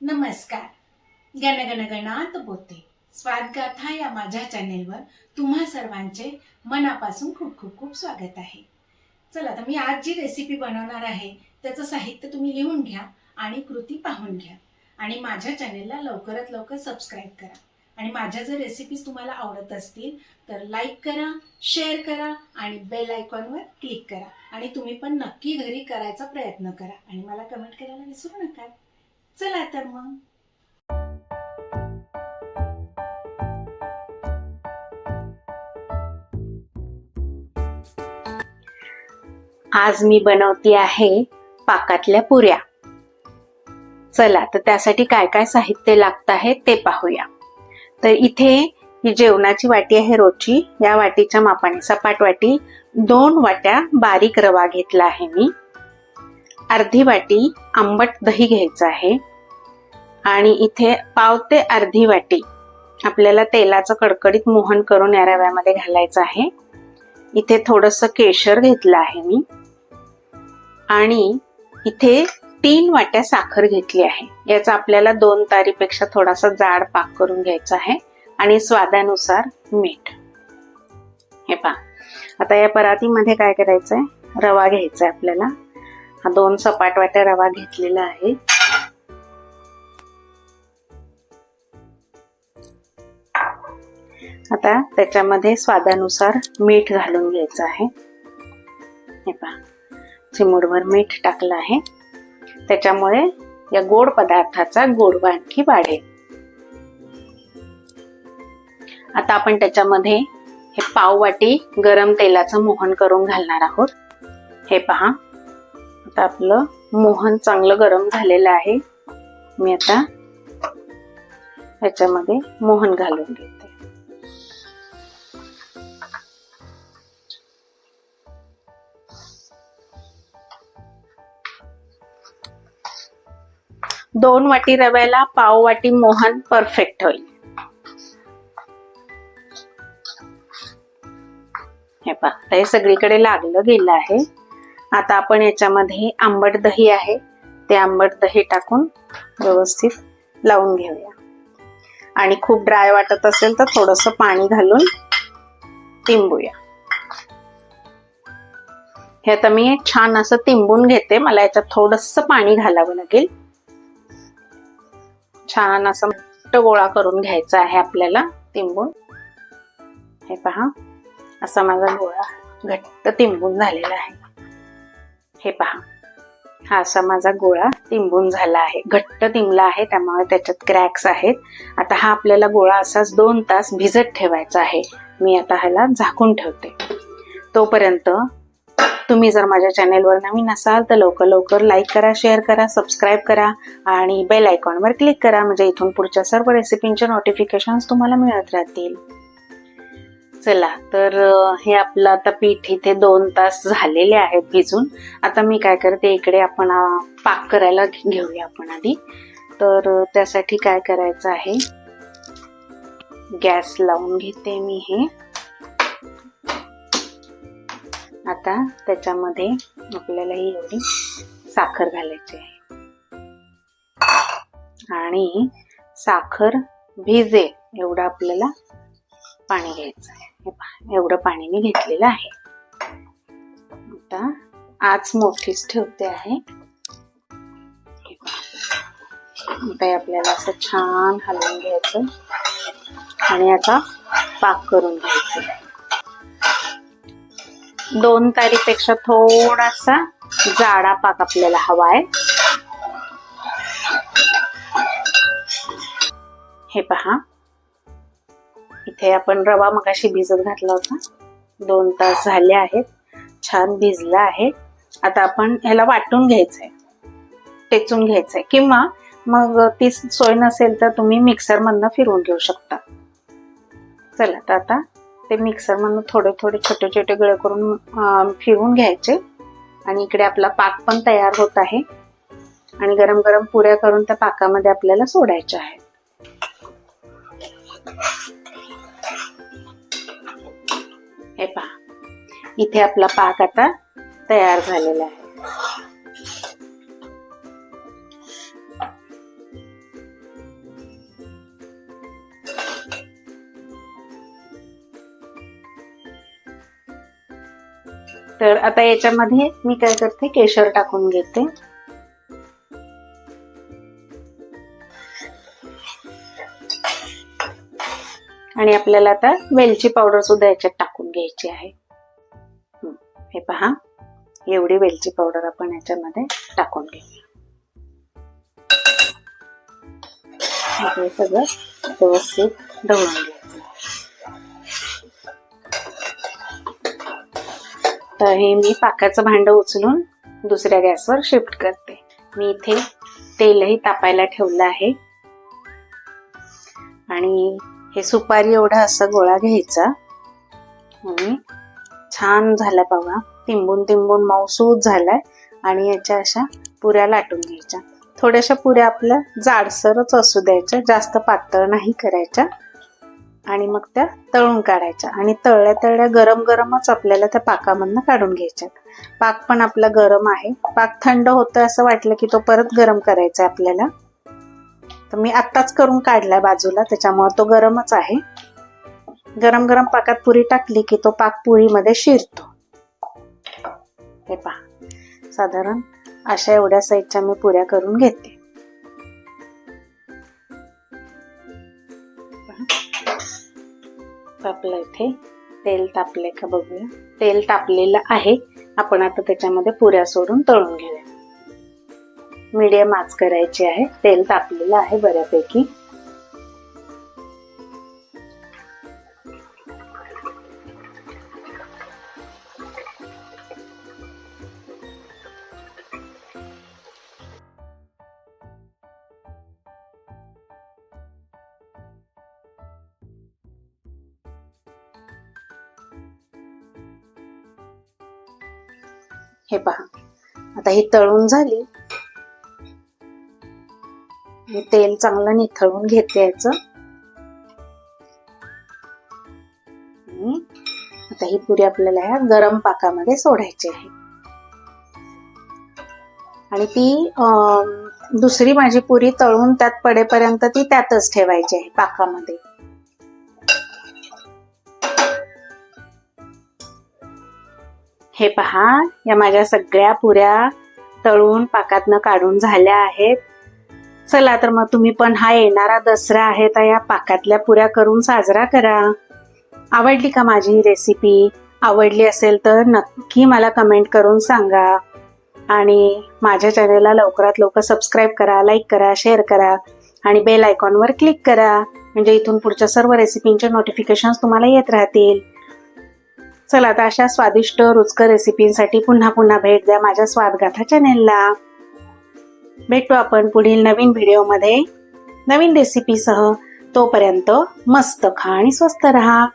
नमस्कार. गणगण गणात बोते स्वादगाथा या माझ्या चॅनेलवर तुम्हा सर्वांचे मनापासून खूप खूप खूप स्वागत आहे. चला तर मी आज जी रेसिपी बनवणार आहे त्याचं साहित्य तुम्ही लिहून घ्या आणि कृती पाहून घ्या. आणि माझ्या चॅनेलला लवकरात लवकर सबस्क्राईब करा. आणि माझ्या जर रेसिपीज तुम्हाला आवडत असतील तर लाईक करा शेअर करा आणि बेल आयकॉनवर क्लिक करा. आणि तुम्ही पण नक्की घरी करायचा प्रयत्न करा. आणि मला कमेंट करायला विसरू नका. चला तर मग. आज मी बनवती आहे पाकातल्या पुऱ्या. चला तर त्यासाठी काय काय साहित्य लागत आहे ते पाहूया. तर इथे ही जेवणाची वाटी आहे रोजची. या वाटीच्या मापाने सपाट वाटी दोन वाट्या बारीक रवा घेतला आहे मी. अर्धी वाटी आंबट दही घ्यायचं आहे. आणि इथे पाव ते अर्धी वाटी आपल्याला तेलाचं कडकडीत मोहन करून या रव्यामध्ये घालायचं आहे. इथे थोडस केशर घेतलं आहे मी. आणि इथे तीन वाट्या साखर घेतली आहे. याचा आपल्याला दोन तारीपेक्षा थोडासा जाड पाक करून घ्यायचा आहे. आणि स्वादानुसार मीठ. हे पहा. आता या परातीमध्ये काय करायचंय? रवा घ्यायचा आहे आपल्याला. हा दोन सपाट वाट्या रवा घेतलेला आहे. आता त्याच्यामध्ये स्वादानुसार मीठ घालून घ्यायचं आहे. हे पहा चिमूडभर मीठ टाकलं आहे. त्याच्यामुळे या गोड पदार्थाचा गोडवा आणखी वाढेल. आता आपण त्याच्यामध्ये हे पाव वाटी गरम तेलाचं मोहन करून घालणार आहोत. हे पहा आता आपलं मोहन चांगलं गरम झालेलं आहे. मी आता ह्याच्यामध्ये मोहन घालून घेते. दोन वाटी रव्याला पाव वाटी मोहन परफेक्ट होईल. हे पहा हे सगळीकडे लागलं गेलं आहे. आता आपण याच्यामध्ये आंबट दही आहे. ते आंबट दही टाकून व्यवस्थित लावून घेऊया. आणि खूप ड्राय वाटत असेल तर थोडस पाणी घालून तिंबूया. हे आता मी छान असं तिंबून घेते. मला याच्यात थोडस पाणी घालावं लागेल. छान असं मोठं गोळा करून घ्यायचा आहे आपल्याला तिंबून. हे पहा असा माझा गोळा घट्ट तिंबून झालेला आहे. हे पहा. हा असा माझा गोळा तिंबून झाला आहे. घट्ट तिंबला आहे त्यामुळे त्याच्यात क्रॅक्स आहेत. आता हा आपल्याला गोळा असाच दोन तास भिजत ठेवायचा आहे. मी आता ह्याला झाकून ठेवते. तोपर्यंत तुम्ही जर माझ्या चॅनेलवर नवीन असाल तर लवकर लवकर लाईक करा शेअर करा सबस्क्राईब करा आणि बेल आयकॉनवर क्लिक करा. म्हणजे इथून पुढच्या सर्व रेसिपींचे नोटिफिकेशन्स तुम्हाला मिळत राहतील. चला तर हे आपलं आता पीठ इथे दोन तास झालेले आहेत भिजून. आता मी काय करते इकडे आपण पाक करायला घेऊया आपण आधी. तर त्यासाठी काय करायचं आहे? गॅस लावून घेते मी हे. आता त्याच्यामध्ये आपल्याला ही एवढी साखर घालायची आहे. आणि साखर भिजे एवढं आपल्याला पाणी घ्यायचं आहे. हे पहा, एवढं पाणी मी घेतलेलं आहे. आता आज मोठीच ठेवते आहे. आता आपल्याला असं छान हलवून घ्यायचं आणि आता पाक करून घ्यायचं. दोन तारीपेक्षा थोडासा जाडा पाक आपल्याला हवा आहे. हे पहा. इथे आपण रवा मगाशी भिजत घातला होता. दोन तास झाले आहेत. छान भिजला आहे. आता आपण ह्याला वाटून घ्यायचंय. टेचून घ्यायचंय. किंवा मग ती सोय नसेल तर तुम्ही मिक्सर मधनं फिरवून घेऊ शकता. चला तर आता ते मिक्सर मधनं थोडे थोडे छोटे छोटे गळे करून फिरवून घ्यायचे. आणि इकडे आपला पाक पण तयार होत आहे. आणि गरम गरम पुऱ्या करून त्या पाकामध्ये आपल्याला सोडायच्या आहेत. हे पहा. इथे आपला पाक आता तयार झालेला आहे. तर आता याच्यामध्ये मी काय करते केशर टाकून घेते. आणि आपल्याला आता वेलची पावडर सुद्धा याच्यात टाक घ्यायची आहे. हे पहा. एवढी वेलची पावडर आपण याच्यामध्ये टाकून घेऊया. हे सगळं व्यवस्थित ढवळून घ्यायचं तर हे मी पाकाचं भांड उचलून दुसऱ्या गॅसवर शिफ्ट करते. मी इथे तेलही तापायला ठेवलं आहे. आणि हे सुपारी एवढा असा गोळा घ्यायचा आणि छान झालं बघा. तिंबून तिंबून मऊसूत झालाय आणि याच्या अशा पुऱ्या लाटून घ्यायच्या. थोड्याशा पुऱ्या आपल्या जाडसरच असू द्यायच्या जास्त पातळ नाही करायच्या. आणि मग त्या तळून काढायच्या आणि तळल्या तळल्या गरम गरमच आपल्याला त्या पाकामधनं काढून घ्यायच्या. पाक पण आपला गरम आहे. पाक थंड होतं असं वाटलं की तो परत गरम करायचा आहे आपल्याला. तर मी आत्ताच करून काढलाय बाजूला त्याच्यामुळे तो गरमच आहे. गरम गरम पाकात पुरी टाकली की तो पाक पुरीमध्ये शिरतो. हे पहा. साधारण अशा एवढ्या साईजच्या मी पुऱ्या करून घेते. तापलं इथे तेल तापले का बघूया. तेल तापलेलं आहे. आपण आता त्याच्यामध्ये पुऱ्या सोडून तळून घेऊया. मीडियम आच करायची आहे. तेल तापलेलं आहे बऱ्यापैकी. हे पहा. आता ही तळून झाली. हे तेल चांगलं निथळून घेते याच. आता ही पुरी आपल्याला ह्या गरम पाकामध्ये सोडायची आहे. आणि ती अं, दुसरी माझी पुरी तळून त्यात पडेपर्यंत ती त्यातच ठेवायची आहे पाकामध्ये. हे पहा या माझ्या सगळ्या पुऱ्या तळून पाकातनं काढून झाल्या आहेत. चला तर मग तुम्ही पण हा येणारा दसरा आहे तर या पाकातल्या पुऱ्या करून साजरा करा. आवडली का माझी ही रेसिपी आवडली असेल तर नक्की मला कमेंट करून सांगा. आणि माझ्या चॅनेलला लवकरात लवकर सबस्क्राईब करा लाईक करा शेअर करा आणि बेल आयकॉनवर क्लिक करा. म्हणजे इथून पुढच्या सर्व रेसिपींचे नोटिफिकेशन्स तुम्हाला येत राहतील. चला आता अशा स्वादिष्ट रुचकर रेसिपींसाठी पुन्हा पुन्हा भेट द्या माझ्या स्वादगाथा चॅनेलला. भेटू आपण पुढील नवीन व्हिडिओमध्ये. नवीन रेसिपीसह तोपर्यंत मस्त खा आणि स्वस्त रहा.